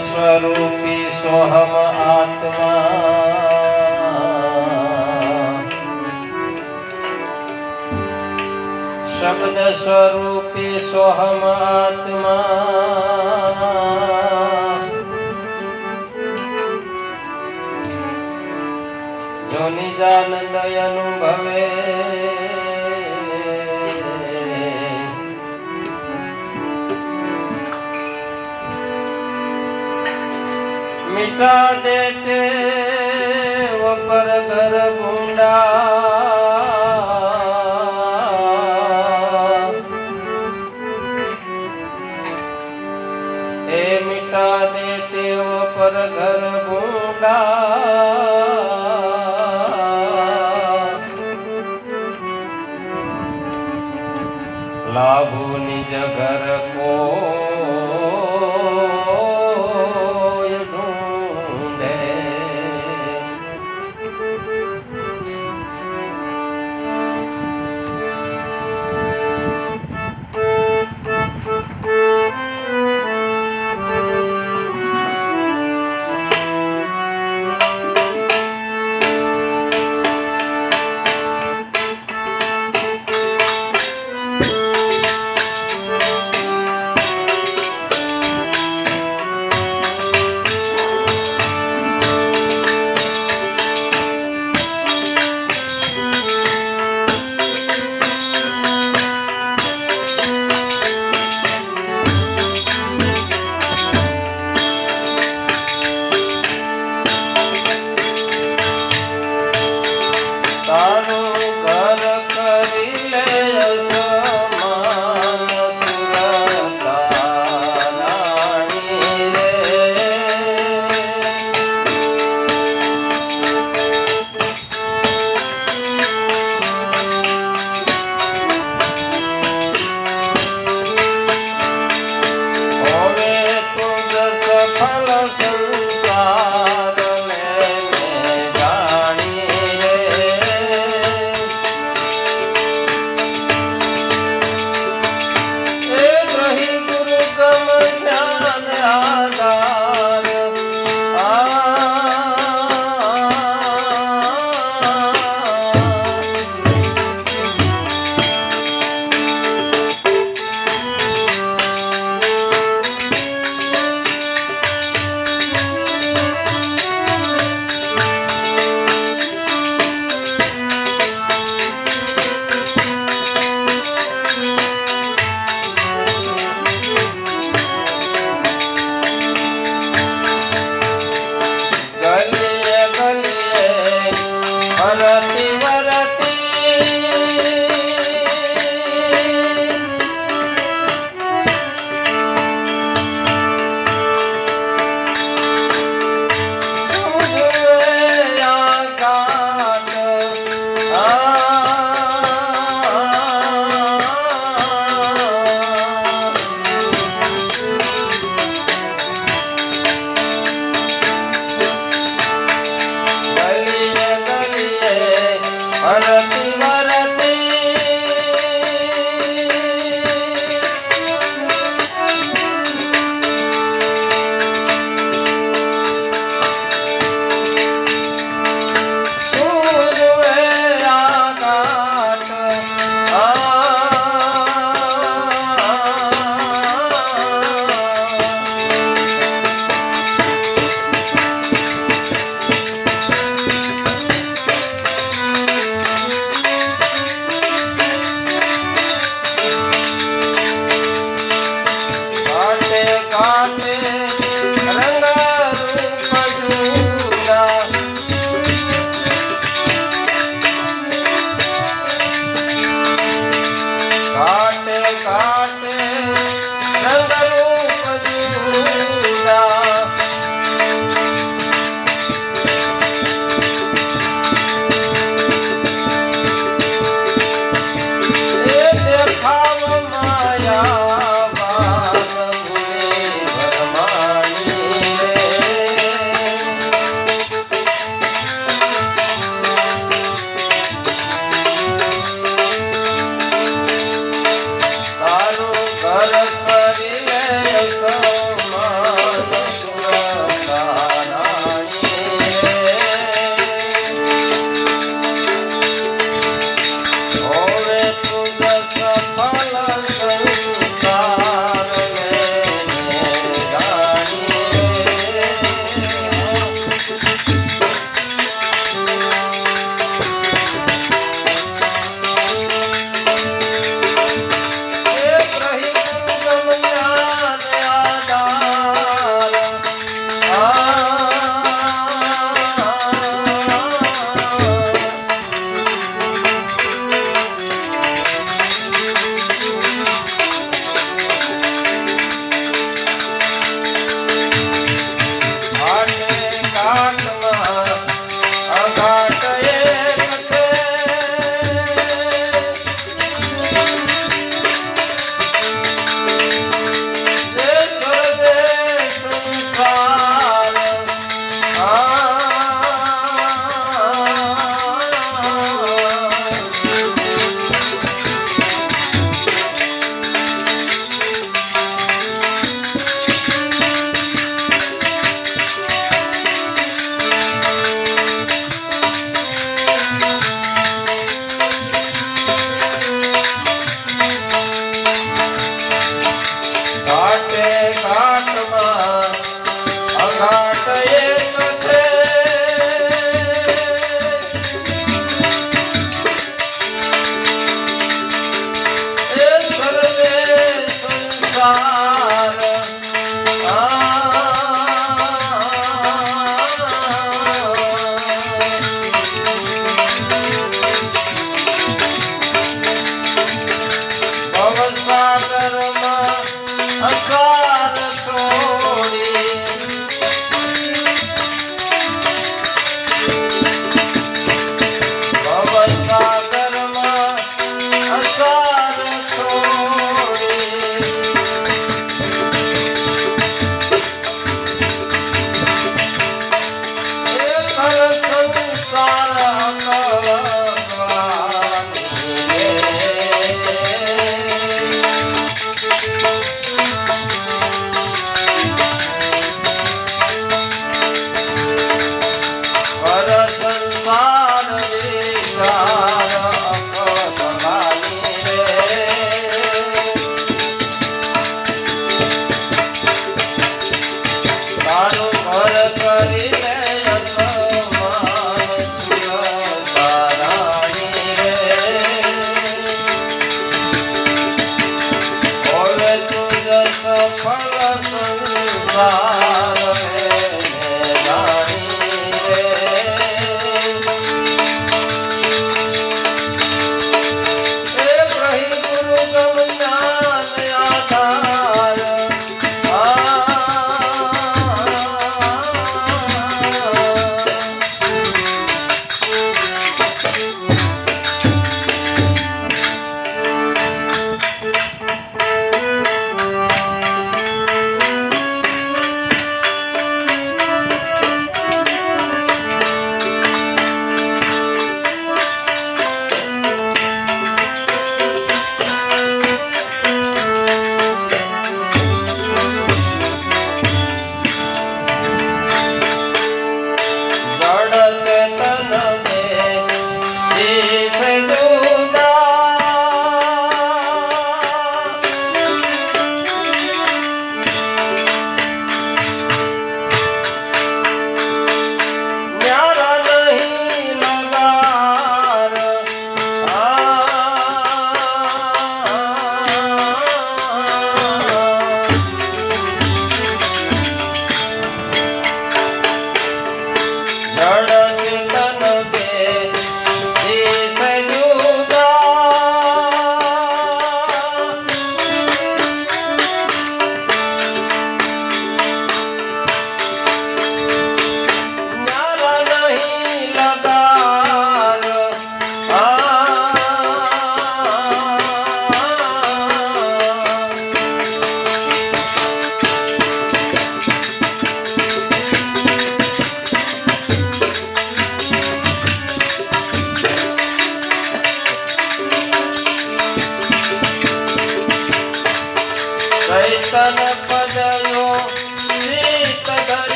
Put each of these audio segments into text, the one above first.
સ્વરૂપી સોહમ આત્મા શબ્દ સ્વરૂપી સોહમ આત્મા જો નિજાનંદ અનુભવે મીઠા દેટે વપર ઘર ભૂંડા. એ મીઠા દેટે વપર ઘર ભૂંડા. લાભુ નિજ ઘર કોઈ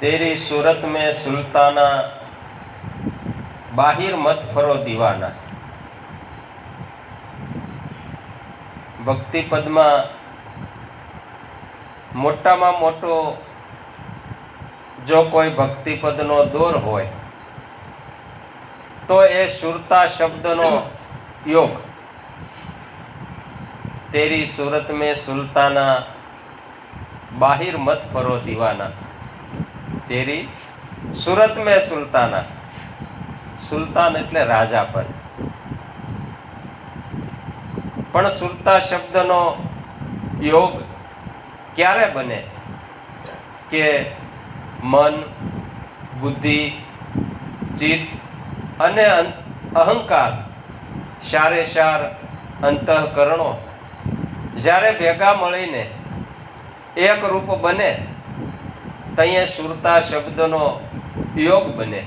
तेरी सूरत में सुल्ताना बाहिर मत फरो दीवाना ભક્તિ પદમાં મોટામાં મોટો જો કોઈ ભક્તિ પદનો દોર હોય તો એ સુરતા શબ્દનો યોગ તેરી સુરત મેં સુલતાના બાહિર મત ફરો દીવાના તેરી સુરત મેં સુલતાના. સુલતાન એટલે રાજા પદ પણ સુરતા શબ્દનો યોગ ક્યારે બને? કે મન, બુદ્ધિ, ચિત્ત અને અહંકાર સારે સાર અંતઃકરણો જ્યારે ભેગા મળીને એક રૂપ બને તઈએ સુરતા શબ્દનો યોગ બને.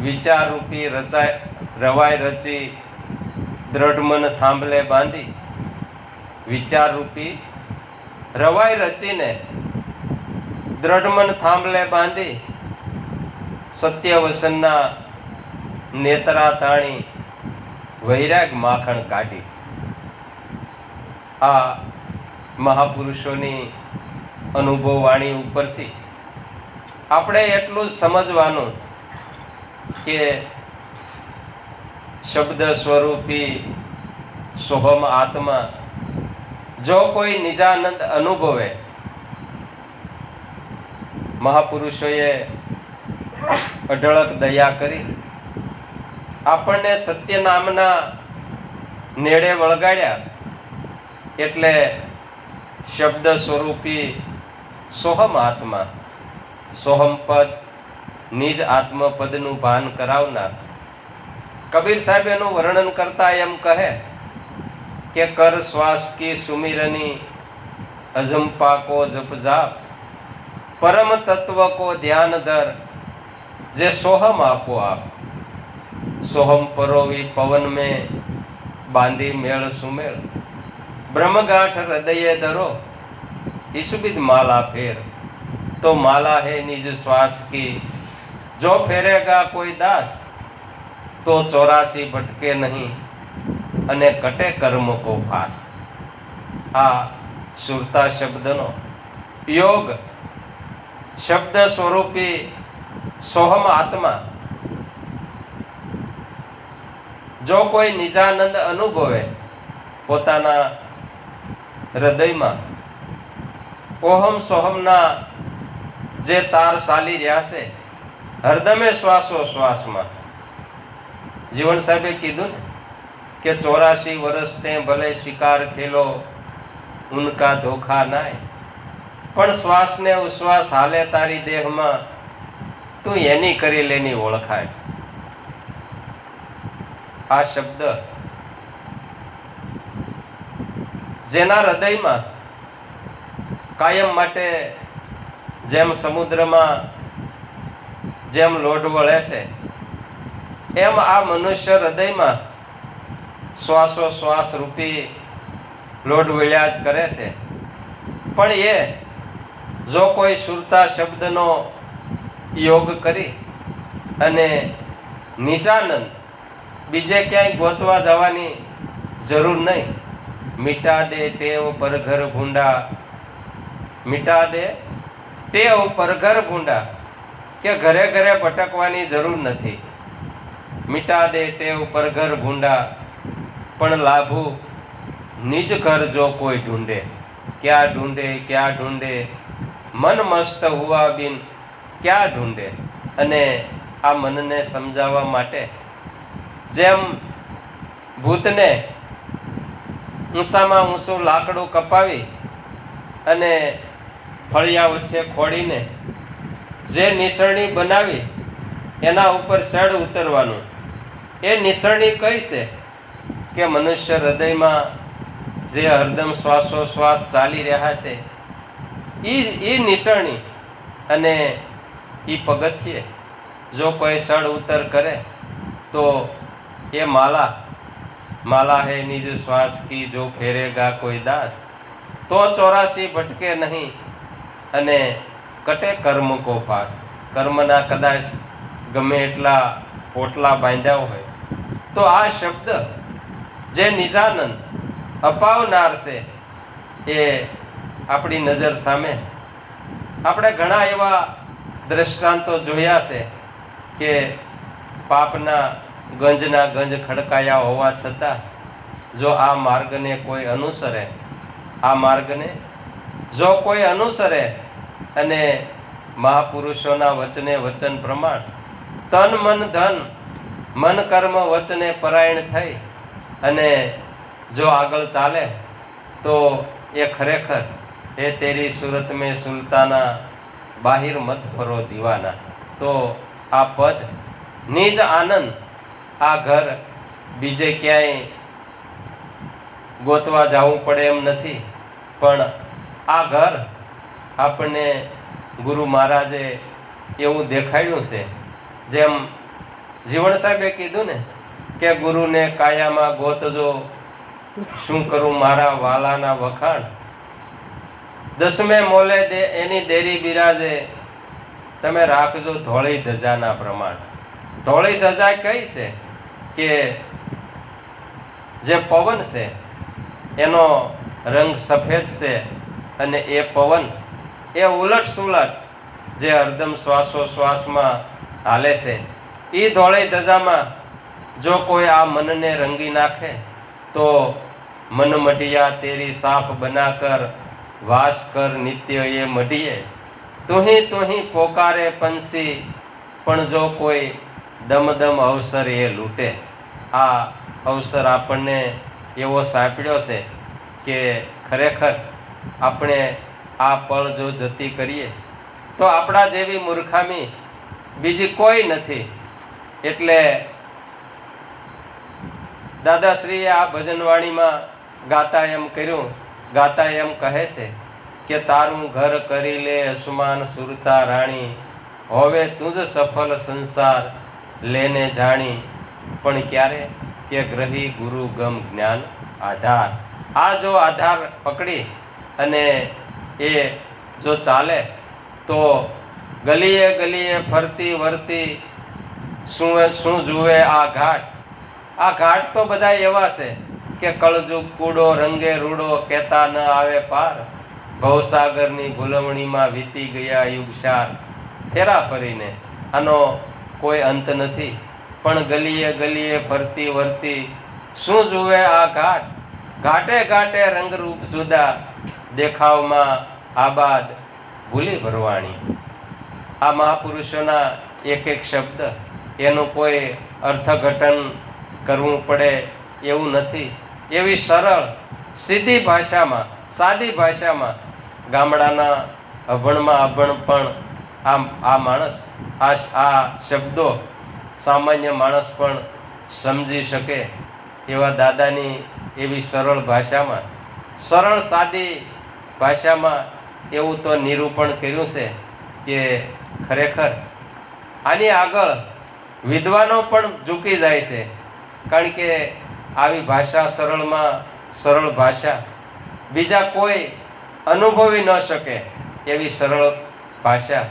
વિચારરૂપી રચાય, રવાય રચી દ્રઢ મન થાંભલે બાંધી. વિચારરૂપી રવાય રચીને દ્રઢ મન થાંભલે બાંધી. સત્ય વસનના નેતરા તાણી વૈરાગ માખણ કાઢી. આ મહાપુરુષોની અનુભવ વાણી ઉપરથી. આપણે એટલું જ સમજવાનું કે શબ્દ સ્વરૂપી સોહમ આત્મા જો કોઈ નિજાનંદ અનુભવે, મહાપુરુષોએ અઢળક દયા કરી, આપણને સત્ય નામના નેડે વળગાડ્યા, એટલે શબ્દ સ્વરૂપી સોહમ આત્મા, સોહમ પદ, નિજ આત્મપદનું ભાન કરાવનાર. કબીર સાહેબ એનું વર્ણન કરતા એમ કહે કે, કર શ્વાસ કી સુમિરની અજંપા કો જપજાપ પરમ તત્વ કો ધ્યાન દર જે સોહમ આપો આપ. સોહમ પરોવી પવન મેં બાંધી મેળ સુમેળ. બ્રહ્મગાંઠ હૃદયે ધરો ઈસુબિદ માલા ફેર? તો માલા હે નિજ શ્વાસ કી જો ફેરેગા કોઈ દાસ, તો ચોરાસી ભટકે નહીં અને કટે કર્મ કો ફાસ આ સુરતા શબ્દનો યોગ શબ્દ સ્વરૂપી સોહમ આત્મા. જો કોઈ નિજાનંદ અનુભવે પોતાના હૃદયમાં ઓહમ સોહમના જે તાર ચાલી રહ્યા છે, હરદમે શ્વાસો શ્વાસમાં. જીવન સાહેબે કીધું ને કે ચોરાશી વર્ષ તે ભલે શિકાર ખેલો, ઉનકા ધોખા નાય, પણ શ્વાસને ઉશ્વાસ હાલે તારી દેહમાં, તું એની કરી લેની ઓળખાય. આ શબ્દ જેના હૃદયમાં કાયમ માટે જેમ સમુદ્રમાં જેમ લોઢ વળે છે એમ આ મનુષ્ય હૃદયમાં શ્વાસો શ્વાસ રૂપી લોઢ વળ્યા જ કરે છે. પણ એ જો કોઈ સુરતા શબ્દનો યોગ કરી અને નિજાનંદ બીજે ક્યાંય ગોતવા જવાની જરૂર નહીં. મીટા દે ટેવ પર ઘર ભૂંડા મીટા દે ટેવ પર ઘર ભૂંડા, કે ઘરે ઘરે ભટકવાની જરૂર નથી. મીટા દે ટેવ પર ઘર ભૂંડા, પણ લાભુ, નિજ ઘર જો કોઈ ઢૂંઢે. ક્યાં ઢૂંઢે ક્યાં ઢૂંઢે? મન મસ્ત હુવા બિન ક્યાં ઢૂંઢે? અને આ મનને સમજાવવા માટે જેમ ભૂતને ઊંસામાં ઊંસું લાકડું કપાવી અને ફળિયા વચ્ચે ખોડીને જે નિસરણી બનાવી, એના ઉપર ચડ ઉતરવાનું. એ નિસરણી કઈ છે કે મનુષ્ય હૃદયમાં જે હરદમ શ્વાસોશ્વાસ ચાલી રહ્યા છે એ એ નિસરણી અને એ પગથિયે જો કોઈ સડ ઉતર કરે, તો એ માલા માલા હે નિજ શ્વાસ કી જો ફેરેગા કોઈ દાસ. તો ચોરાસી ભટકે નહીં અને કટે કર્મ કો કર્મના કદાચ ગમે એટલા પોટલા બાંધ્યા હોય, તો આ શબ્દ જે નિજાનંદ અપાવનાર છે એ આપણી નજર સામે. આપણે ઘણા એવા દ્રષ્ટાંતો જોયા છે કે પાપના ગંજના ગંજ ખડકાયા હોવા છતાં જો આ માર્ગને કોઈ અનુસરે, આ માર્ગને જો કોઈ અનુસરે અને મહાપુરુષોના વચને વચન પ્રમાણ, તન મન ધન, મન કર્મ વચને પરાયણ થઈ અને જો આગળ ચાલે, તો એ ખરેખર એ તેરી સુરત મેં સુલતાના બાહિર મત ફરો દીવાના. તો આ પદ, નિજ આનંદ, આ ઘર બીજે ક્યાંય ગોતવા જવું પડે એમ નથી, પણ આ ઘર આપણને ગુરુ મહારાજે એવું દેખાડ્યું છે. જેમ જીવણ સાહેબે કીધું ને કે ગુરુને કાયામાં ગોતજો, શું કરું મારા વાલાના વખાણ? દસમે મોલે દે એની દેરી બિરાજે, તમે રાખજો ધોળી ધજાના પ્રમાણ. ધોળી ધજા કઈ છે? કે જે પવન છે, એનો રંગ સફેદ છે. અને એ પવન, એ ઉલટ સુલટ જે હરદમ શ્વાસોશ્વાસમાં હાલે છે એ ધોળે ધજામાં જો કોઈ આ મનને રંગી નાખે, તો મન મઢિયા તેરી સાફ બનાકર, વાસ કર નિત્ય એ મઢીએ તુહી તુહી પોકારે પંસી, પણ જો કોઈ દમદમ અવસર એ લૂંટે. આ અવસર આપણને એવો સાંપડ્યો છે કે ખરેખર આપણે આ પળ જો જતી કરીએ, તો આપણા જેવી મૂર્ખામી બીજી કોઈ નથી. એટલે દાદાશ્રીએ આ ભજનવાણીમાં ગાતા એમ કર્યું, ગાતા એમ કહે છે કે, તારું ઘર કરી લે અસમાન સુરતા રાણી, હવે તું જ સફળ સંસાર લેને જાણી. પણ ક્યારે કે ગ્રહી ગુરુ ગમ જ્ઞાન આધાર. આ જો આધાર પકડી અને એ જો ચાલે, તો ગલીએ ગલીએ ફરતી વરતી શું શું જુએ આ ઘાટ. આ ઘાટ તો બધા એવા છે કે કળજુગ, કૂડો, રંગે, રૂડો કહેતા ન આવે પાર. ભવસાગરની ભૂલવણીમાં વીતી ગયા યુગશાર ફેરા ફરીને, આનો કોઈ અંત નથી. પણ ગલીએ ગલીએ ફરતી વરતી શું જુએ આ ઘાટ. ઘાટે ઘાટે રંગરૂપ જુદા દેખાવમાં આબાદ ભૂલી ભરવાણી. આ મહાપુરુષોના એક એક શબ્દ એનું કોઈ અર્થઘટન કરવું પડે એવું નથી. એવી સરળ, સીધી ભાષામાં, સાદી ભાષામાં ગામડાના અભણમાં અભણ પણ આ આ માણસ, આ આ શબ્દો સામાન્ય માણસ પણ સમજી શકે એવા દાદાની એવી સરળ ભાષામાં. સરળ, સાદી ભાષામાં એવું તો નિરૂપણ કર્યું છે કે ખરેખર આની આગળ વિદ્વાનો પણ ઝૂકી જાય છે. કારણ કે આવી ભાષા સરળમાં સરળ ભાષા. બીજા કોઈ અનુભવી ન શકે એવી સરળ ભાષા.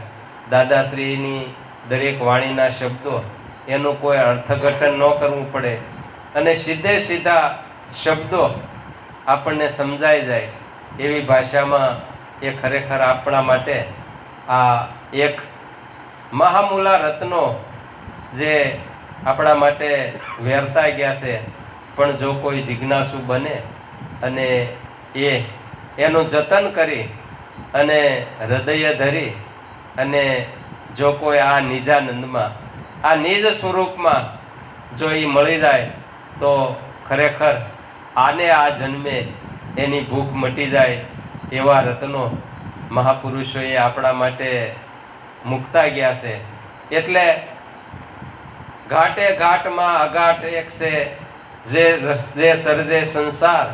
દાદાશ્રીની દરેક વાણીના શબ્દો એનું કોઈ અર્થઘટન ન કરવું પડે. અને સીધે સીધા શબ્દો આપણને સમજાઈ જાય. એવી ભાષામાં એ ખરેખર આપણા માટે આ એક મહામૂલા રત્નો જે આપણા માટે વેરતા ગયા છે. પણ જો કોઈ જિજ્ઞાસુ બને અને એ એનું જતન કરી અને હૃદય ધરી અને જો કોઈ આ નિજાનંદમાં, આ નિજ સ્વરૂપમાં જો એ મળી જાય તો ખરેખર આને આ જન્મે એની ભૂખ મટી જાય એવા રત્નો મહાપુરુષોએ આપણા માટે મૂકતા ગયા છે. એટલે ઘાટે ઘાટમાં અઘાટ એક છે જે જે સર્જે સંસાર,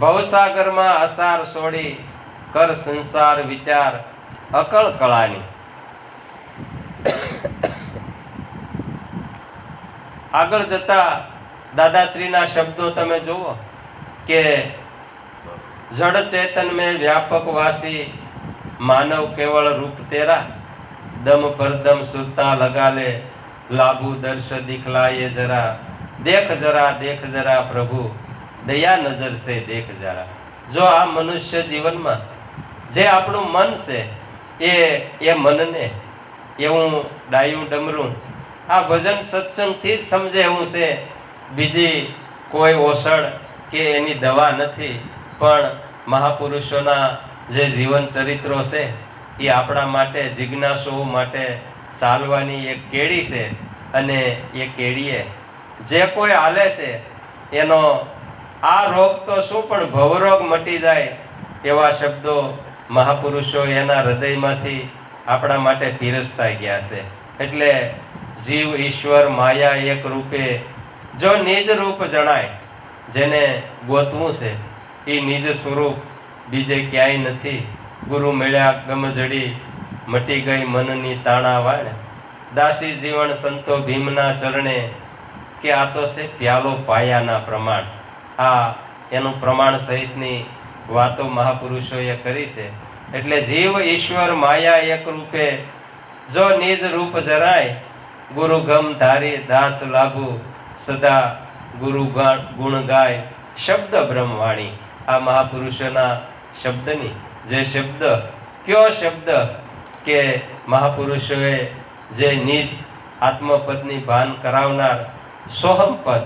ભવસાગરમાં અસાર છોડી કર સંસાર વિચાર અકળ કળાની. આગળ જતા દાદાશ્રીના શબ્દો તમે જુઓ કે જડ ચેતન में व्यापक वासी मानव केवल रूप तेरा दम पर दम सुरता लगा ले लाभू दर्श दिखलाए जरा देख जरा देख जरा प्रभु દયા નજર સે દેખ જરા જો આ મનુષ્ય જીવનમાં જે આપણું મન છે એ એ મનને એવું ડાયું ડમરું આ ભજન સત્સંગથી જ સમજે એવું છે બીજી કોઈ ઓસણ કે એની દવા નથી પણ મહાપુરુષોના જે જીવન ચરિત્રો છે, એ આપણા માટે જિજ્ઞાસુઓ માટે ચાલવાની એક કેડી છે અને એ કેડીએ જે કોઈ હાલે છે, એનો આ રોગ તો શું પણ ભવરોગ મટી જાય એવા શબ્દો મહાપુરુષો એના હૃદયમાંથી આપણા માટે પીરસતા ગયા છે. એટલે જીવ ઈશ્વર માયા એક રૂપે જો નિજ રૂપ જણાય, જેને ગોતવું છે એ નિજ સ્વરૂપ બીજે ક્યાંય નથી. ગુરુ મળ્યા ગમજડી મટી ગઈ મનની તાણા વાળ દાસી જીવન સંતો ભીમના ચરણે કે આ તો છે પ્યાલો પાયાના પ્રમાણ. આ એનું પ્રમાણ સહિતની વાતો મહાપુરુષોએ કરી છે. એટલે જીવ ઈશ્વર માયા એક રૂપે જો નિજ રૂપ જરાય, ગુરુ ગમ ધારી દાસ લાભુ, સદા ગુરુ ગુણ ગાય, શબ્દ બ્રહ્મવાણી આ મહાપુરુષોના શબ્દની જે શબ્દ, કયો શબ્દ કે મહાપુરુષોએ જે નિજ આત્મપદની ભાન કરાવનાર સોહમ પદ,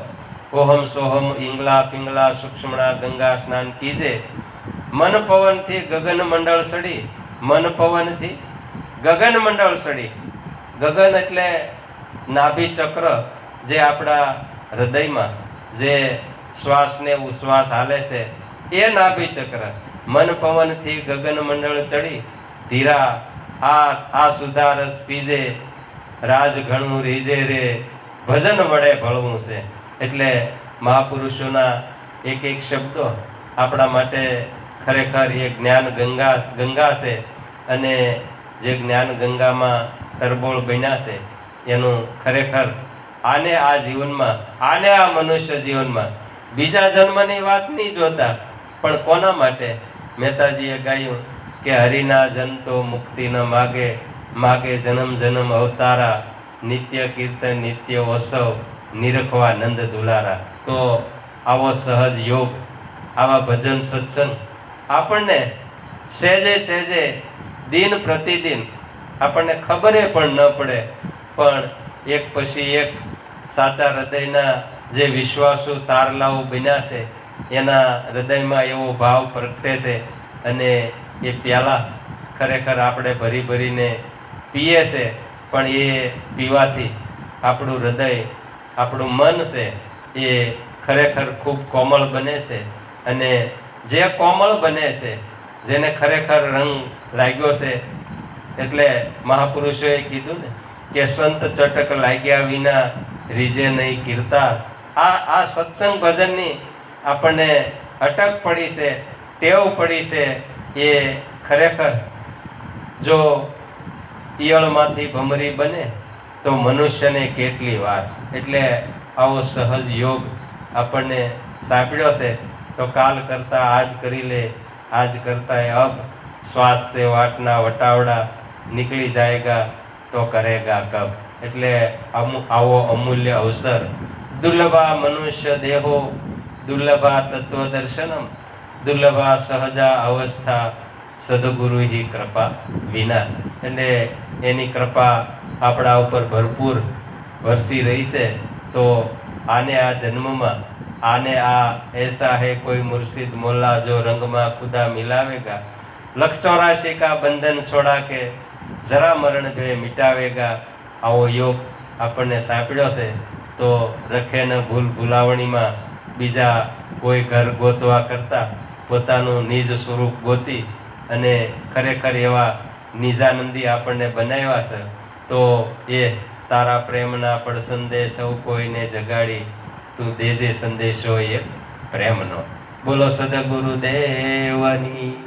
ઓહમ સોહમ ઇંગલા પિંગલા સૂક્ષ્મણા ગંગા સ્નાન કીજે, મન પવનથી ગગન મંડળ સડી, મન પવનથી ગગન મંડળ સડી. ગગન એટલે નાભી ચક્ર જે આપણા હૃદયમાં, જે શ્વાસને ઉશ્વાસ હાલે છે એ નાભી ચક્ર. મન પવનથી ગગન મંડળ ચડી. ધીરા આ આ સુધારસ પીજે. રાજ ઘણું રીજે રે. ભજન વડે ભળવું છે. એટલે મહાપુરુષોના એક એક શબ્દો આપણા માટે ખરેખર એ જ્ઞાન ગંગા ગંગા છે. અને જે જ્ઞાન ગંગામાં તરબોળ બન્યા છે, એનું ખરેખર આને આ જીવનમાં, આને આ મનુષ્ય જીવનમાં, બીજા જન્મની વાત નહીં જોતા પણ કોના માટે? મહેતાજીએ ગાયું કે હરિના જન તો માગે માગે જન્મ જન્મ અવતારા, નિત્ય કીર્તન નિત્ય ઓસવ નિરખવા નંદ દુલારા. તો આવો સહજ યોગ, આવા ભજન સત્સંગ આપણને સહેજે સહેજે દિન પ્રતિદિન આપણને ખબરે પણ ન પડે, પણ એક પછી એક સાચા હૃદયના જે વિશ્વાસુ તારલાઓ બન્યા છે એના હૃદયમાં એવો ભાવ પ્રગટે છે અને એ પ્યાલા ખરેખર આપણે ભરી ભરીને પીએ છે, પણ એ પીવાથી આપણું હૃદય, આપણું મન છે, એ ખરેખર ખૂબ કોમળ બને છે. અને જે કોમળ બને છે, જેને ખરેખર રંગ લાગ્યો છે, એટલે મહાપુરુષોએ કીધું ને કે સંત ચટક લાગ્યા વિના રીજે નહીં કીર્તા. આ આ સત્સંગ ભજનની આપણને અટક પડી છે, ટેવ પડી છે એ ખરેખર જો ઈયળમાંથી ભમરી બને તો મનુષ્યને કેટલી વાર? એટલે આવો સહજ યોગ આપણને સાંપડ્યો છે, તો કાલ કરતાં આજ કરી લે, આજ કરતા અબ શ્વાસ સે વાટના વટાવડા નીકળી જાયગા તો કરેગા કબ? એટલે આવો અમૂલ્ય અવસર. દુર્લભા મનુષ્ય દેહો દુર્લભા તત્વ દર્શનમ દુર્લભા સહજા અવસ્થા સદગુરુ કૃપા વિના એટલે એની કૃપા આપણા ઉપર ભરપૂર વરસી રહી છે, તો આને આ જન્મમાં, આને આ એસા હે કોઈ મુર્શિદ મોલ્લા જો રંગમાં ખુદા મિલાવેગા? લક્ષ ચોરાશી કા બંધન છોડા કે જરા મરણ ભે મિટાવેગા? આવો યોગ આપણને સાંપડ્યો છે, તો રખે ન ભૂલ ભૂલાવણીમાં બીજા કોઈ ઘર ગોતવા કરતા પોતાનું નિજ સ્વરૂપ ગોતી અને ખરેખર એવા નિજાનંદી આપણને બનાવ્યા છે, તો એ તારા પ્રેમના પણ સંદેશ સૌ કોઈને જગાડી, તું દેજે સંદેશો એક પ્રેમનો. બોલો સદગુરુ દેવની